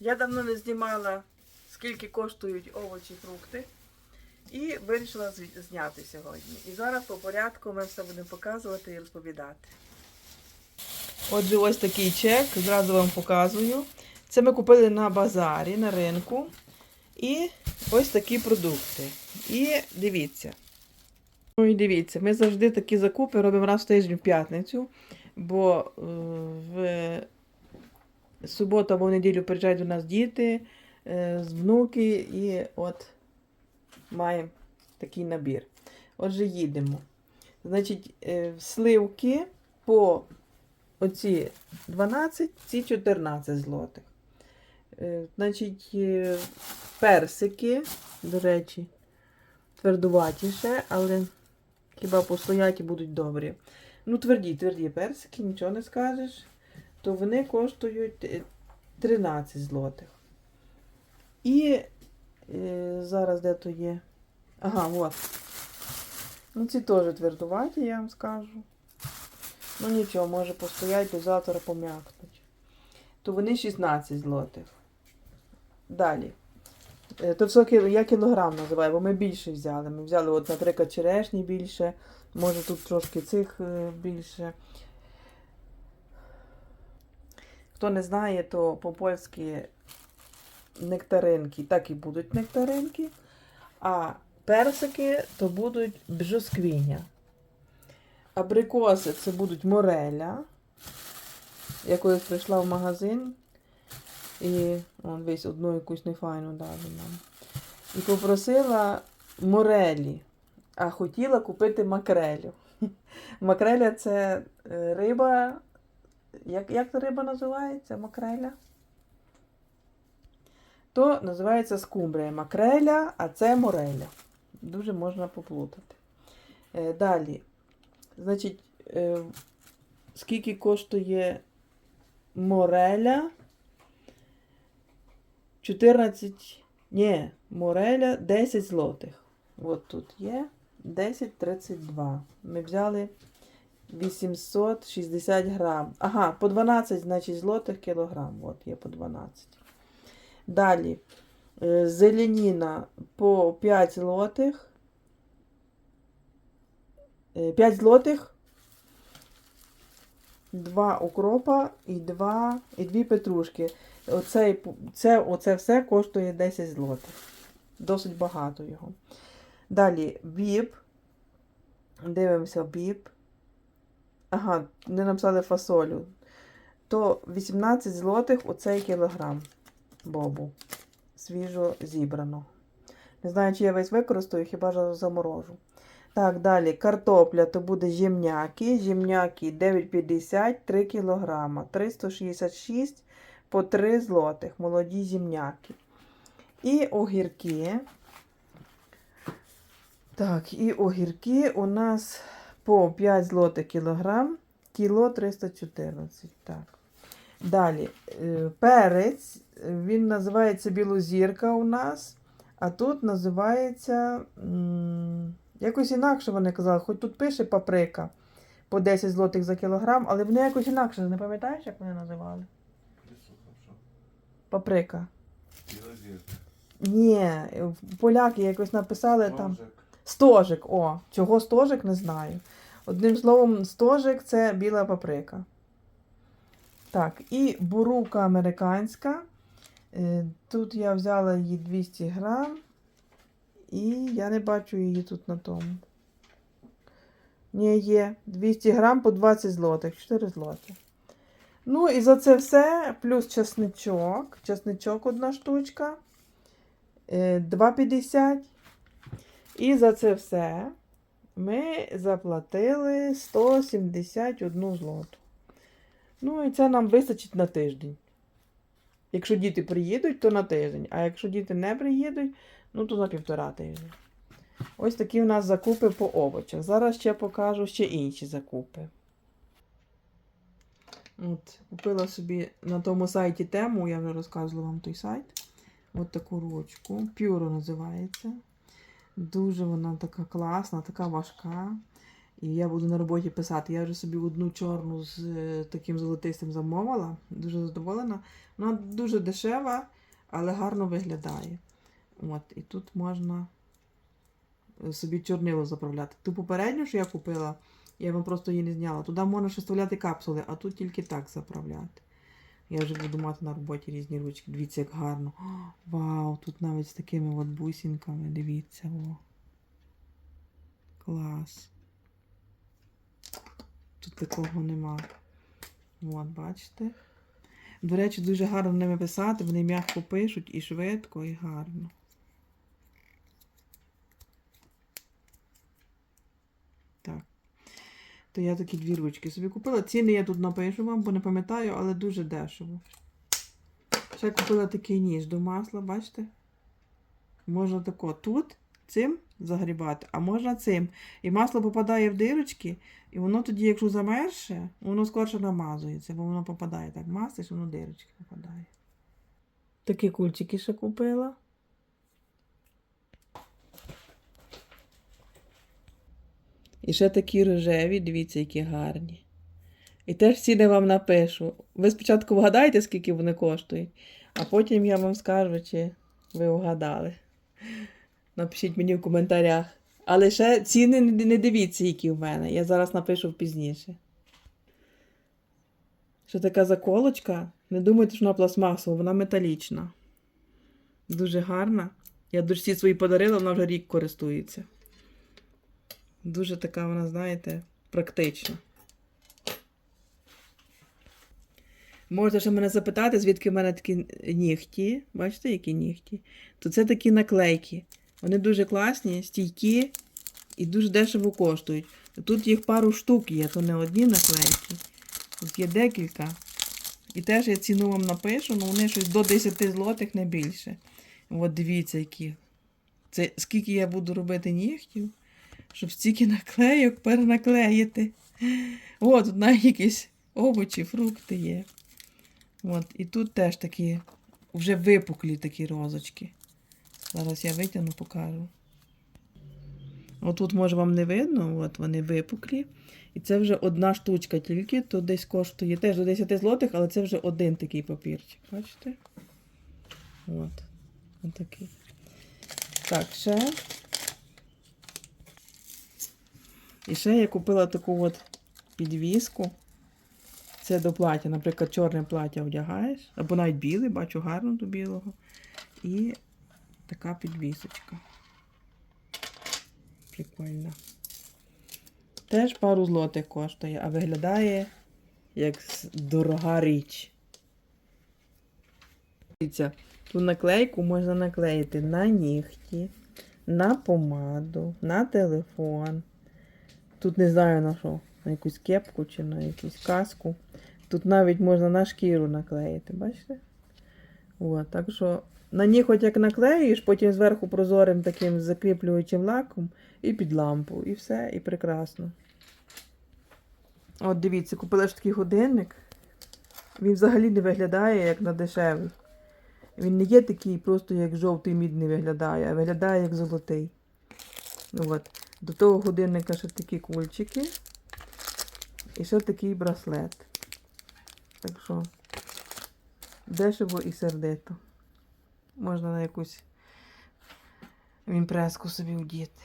Я давно не знімала, скільки коштують овочі, фрукти. І вирішила зняти сьогодні. І зараз по порядку ми все будемо показувати і розповідати. Отже, ось такий чек, зразу вам показую. Це ми купили на базарі, на ринку. І ось такі продукти. І дивіться. Ну і дивіться, ми завжди такі закупи робимо раз в тиждень в п'ятницю, бо е, в суботу або в неділю приїжджають до нас діти, е, внуки, і от маємо такий набір. Отже, їдемо. Значить, е, сливки по оці 12, ці 14 злотих. Е, Значить, персики, до речі, твердуватіше, але хіба постоять і будуть добрі. Ну, тверді, тверді персики, нічого не скажеш. То вони коштують е, 13 злотих. І е, зараз де то є. Ага, от. Ну, ці теж твердуваті, я вам скажу. Ну нічого, може постоять до завтра пом'якнуть. То вони 16 злотих. Далі. Е, То все я кілограм називаю, бо ми більше взяли. Ми взяли, от, наприклад, черешні більше, може тут трошки цих е, більше. Хто не знає, то по-польськи нектаринки так і будуть нектаринки, а персики то будуть бжосквіня. Абрикоси це будуть мореля. Я прийшла в магазин і он весь одну якусь нефайну дали нам. І попросила морелі, а хотіла купити макрелю. Макреля це е, риба. Як, як риба називається? Макреля? То називається скумбрія макреля, а це мореля. Дуже можна поплутати. Е, далі. Значить, е, скільки коштує мореля? 14. Ні, мореля 10 злотих. От тут є 10,32. Ми взяли 860 грам. Ага, по 12, значить, злотих кілограм. От є по 12. Далі. е, Зеленіна по 5 злотих. Е, 5 злотих. 2 укропа і 2, і 2 петрушки. Оцей, п- це, оце все коштує 10 злотих. Досить багато його. Далі біб. Дивимося біб. Ага, не написали фасолю. То 18 злотих оцей кілограм бобу. Свіжо зібрано. Не знаю, чи я весь використаю, хіба ж заморожу. Так, далі картопля, то буде жемняки. Жемняки 9,50, 3 кг. 366 по 3 злотих. Молоді жемняки. І огірки. Так, і огірки у нас по 5 злотих кілограм, кіло 314. Так. Далі, е, перець, він називається білозірка у нас, а тут називається. Якось інакше вони казали, хоч тут пише паприка по 10 злотих за кілограм, але вони якось інакше, не пам'ятаєш, як вони називали? Паприка. Білозірка. Ні, поляки якось написали там. Стожик, о, чого стожик, не знаю. Одним словом, стожик це біла паприка. Так, і бурука американська. Е, Тут я взяла її 200 грам. І я не бачу її тут на тому. Ні, є 200 грам по 20 злотих, 4 злоти. Ну, і за це все, плюс чесничок. Чесничок одна штучка. Е, 2,50. І за це все ми заплатили 171 злоту. Ну, і це нам вистачить на тиждень. Якщо діти приїдуть, то на тиждень. А якщо діти не приїдуть, ну то на півтора тижня. Ось такі у нас закупи по овочах. Зараз ще покажу ще інші закупи. От, купила собі на тому сайті тему, я вже розказувала вам той сайт. От таку ручку. Пюро називається. Дуже вона така класна, така важка. І я буду на роботі писати. Я вже собі одну чорну з е, таким золотистим замовила. Дуже задоволена. Вона дуже дешева, але гарно виглядає. От, і тут можна е, собі чорнило заправляти. Ту попередню, що я купила, я вам просто її не зняла. Туди можна ще вставляти капсули, а тут тільки так заправляти. Я вже буду мати на роботі різні ручки. Дивіться, як гарно. Вау, тут навіть з такими от бусинками. Дивіться. О. Клас. Тут такого нема. От, бачите? До речі, дуже гарно ними писати, вони м'яко пишуть і швидко, і гарно. Так. То я такі дві ручки собі купила. Ціни я тут напишу вам, бо не пам'ятаю, але дуже дешево. Ще купила такий ніж до масла, бачите? Можна тако тут цим загрібати, а можна цим. І масло попадає в дирочки, і воно тоді, якщо замерше, воно скорше намазується, бо воно попадає так. Маслиш, воно в дирочки попадає. Такі кульчики ще купила. І ще такі рожеві, дивіться, які гарні. І теж ціни вам напишу. Ви спочатку вгадаєте, скільки вони коштують, а потім я вам скажу, чи ви вгадали. Напишіть мені в коментарях. Але ще ціни не дивіться, які в мене. Я зараз напишу пізніше. Що така заколочка? Не думайте, що вона пластмасова, вона металічна. Дуже гарна. Я дочці свої подарила, вона вже рік користується. Дуже така вона, знаєте, практична. Можете ще мене запитати, звідки в мене такі нігті. Бачите, які нігті? То це такі наклейки. Вони дуже класні, стійкі і дуже дешево коштують. Тут їх пару штук є, то не одні наклейки. Тут є декілька. І теж я ціну вам напишу, але вони щось до 10 злотих не більше. От дивіться, які. Це скільки я буду робити нігтів, щоб стільки наклейок перенаклеїти. О, тут навіть якісь овочі, фрукти є. От, і тут теж такі вже випуклі такі розочки. Зараз я витягну, покажу. Отут, може, вам не видно, от вони випуклі. І це вже одна штучка тільки, то десь коштує теж до 10 злотих, але це вже один такий папірчик. Бачите? От. Отакий. Так, ще. І ще я купила таку от підвіску. Це до плаття. Наприклад, чорне плаття одягаєш, або навіть біле, бачу гарно до білого. І така підвісочка. Прикольна. Теж пару злотих коштує, а виглядає як дорога річ. Дивіться, ту наклейку можна наклеїти на нігті, на помаду, на телефон. Тут не знаю на що, на якусь кепку чи на якусь каску. Тут навіть можна на шкіру наклеїти, бачите? От, так що на ній хоч як наклеїш, потім зверху прозорим таким закріплюючим лаком і під лампу. І все, і прекрасно. От дивіться, купила ж такий годинник. Він взагалі не виглядає як на дешевий. Він не є такий просто як жовтий мідний виглядає, а виглядає як золотий. От. До того годинника ще такі кульчики. І ще такий браслет. Так що дешево і сердито. Можна на якусь імпреску собі вдіти.